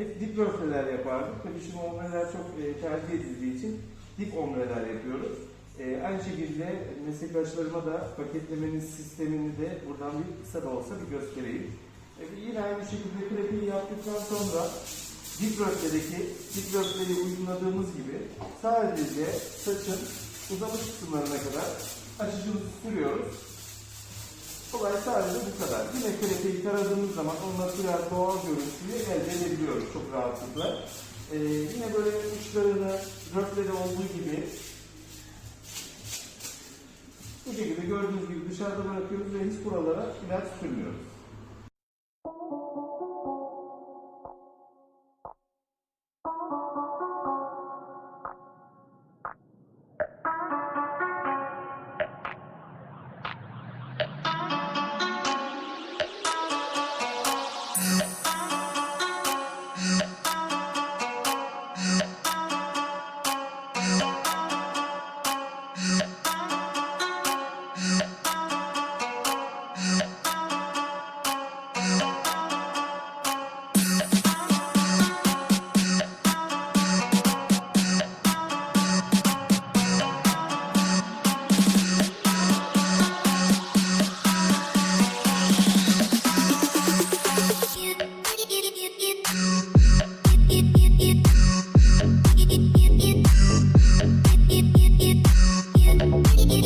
hep dip röfleler yapardık. Tabii şimdi omreler çok e, tercih edildiği için dip omreler yapıyoruz. E, aynı şekilde meslektaşlarıma da paketlemenin sistemini de buradan bir kısa da olsa bir göstereyim. E, yine aynı şekilde krepiyi yaptıktan sonra dip röfledeki dip röfleyi uyguladığımız gibi sadece saçın uzamış kısımlarına kadar açıcımızı sürüyoruz. Olay sadece bu kadar. Yine krepeyi taradığımız zaman onunla biraz doğal görüntüyü elde edebiliyoruz çok rahatlıkla. Ee, yine böyle uçlarını röfleri olduğu gibi bu şekilde gördüğünüz gibi dışarıda bırakıyoruz ve hiç buralara ilaç sürmüyoruz.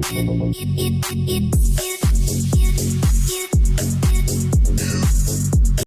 It, it, it, it, it, it.